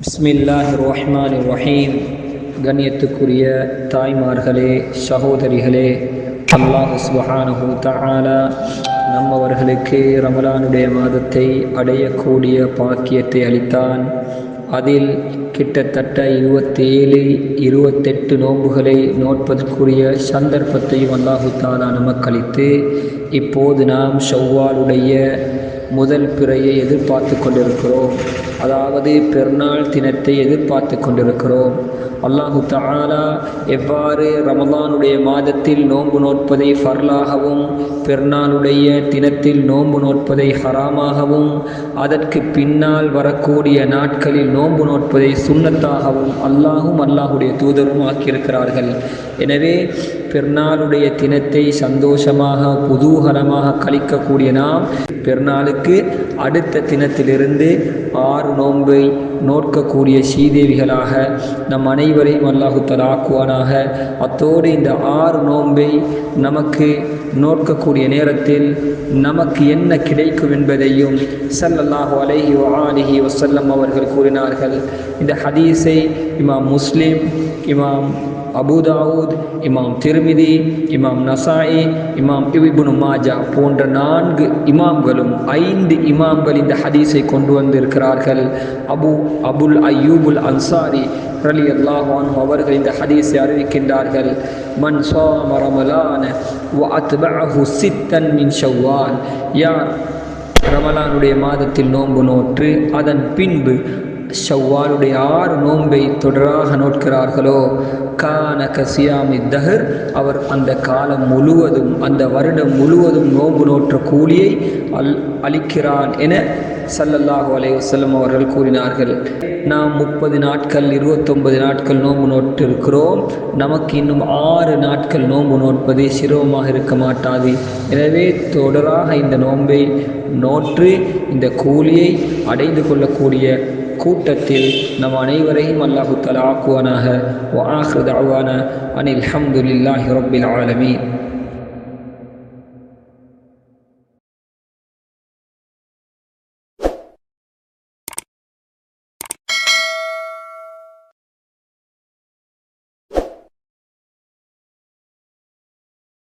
பிஸ்மில்லாஹி ரஹ்மான் ரஹீம் கண்ணியத்துக்குரிய தாய்மார்களே சகோதரிகளே அல்லாஹ் சுபஹானஹு தஆலா நம்மவர்களுக்கு ரமலானுடைய மாதத்தை அடையக்கூடிய பாக்கியத்தை அளித்தான். அதில் கிட்டத்தட்ட இருபத்தேழு இருபத்தெட்டு நோன்புகளை நோட்பதற்குரிய சந்தர்ப்பத்தையும் அல்லாஹு தாலா நமக்களித்து இப்போது நாம் ஷவ்வாலுடைய முதல் பிறையை எதிர்பார்த்து கொண்டிருக்கிறோம். அதாவது பெருநாள் தினத்தை எதிர்பார்த்து கொண்டிருக்கிறோம். அல்லாஹு தாலா எவ்வாறு ரமலானுடைய மாதத்தில் நோன்பு நோட்பதை ஃபர்லாகவும் பெருநாளுடைய தினத்தில் நோன்பு நோட்பதை ஹராமாகவும் அதற்கு பின்னால் வரக்கூடிய நாட்களில் நோன்பு நோட்பதை சுண்ணத்தாகவும் அல்லாஹும் அல்லாஹுடைய தூதரும் ஆக்கியிருக்கிறார்கள். எனவே பெருநாளுடைய தினத்தை சந்தோஷமாக குதூகலமாக கழிக்கக்கூடிய நாம் பெருநாளுக்கு அடுத்த தினத்திலிருந்து ஆறு நோன்பை நோட்கக்கூடிய ஸ்ரீதேவிகளாக நம் அனைவரையும் அல்லாஹுத்தல் ஆக்குவானாக. அத்தோடு இந்த ஆறு நோன்பை நமக்கு நோட்கக்கூடிய நேரத்தில் நமக்கு என்ன கிடைக்கும் என்பதையும் சல்லல்லாஹு அலஹி ஆலிஹி வசல்லம் அவர்கள் கூறினார்கள். இந்த ஹதீஸை இமாம் முஸ்லீம் இமாம் அபுதாவூத் இமாம் திருமிதி இமாம் நசாயி இமாம் இபிபுனு மாஜா போன்ற நான்கு இமாம்களும் ஐந்து இமாம்கள் இந்த ஹதீஸை கொண்டு வந்திருக்கிறார்கள். அபு அபுல் அய்யூபுல் அன்சாரி ரலி அல்லாஹான் அவர்கள் இந்த ஹதீஸை அறிவிக்கின்றார்கள். மன் சோம ரமலான சித்தன் மின் ஷவ்வால். யார் ரமலானுடைய மாதத்தில் நோன்பு நோற்று அதன் பின்பு ஷவ்வாலுடைய ஆறு நோன்பை தொடராக நோட்கிறார்களோ கான கசியாமி தஹர். அவர் அந்த காலம் முழுவதும் அந்த வருடம் முழுவதும் நோன்பு நோற்ற கூலியை அல் அளிக்கிறான் என சல்லல்லாஹு அலைவசல்லம் அவர்கள் கூறினார்கள் நாம் முப்பது நாட்கள் இருபத்தொன்பது நாட்கள் நோன்பு நோட்டு இருக்கிறோம் நமக்கு இன்னும் ஆறு நாட்கள் நோன்பு நோட்பது சிரமமாக இருக்க மாட்டாது. எனவே தொடராக இந்த நோன்பை நோற்று இந்த கூலியை அடைந்து கொள்ளக்கூடிய கூட்டத்தில் நம் அனைவரையும் அல்லாஹு தலா ஆக்குவானாக. வாஹு தாவான அனில் அஹமதுல்லாஹி ரபில் ஆலமீன்.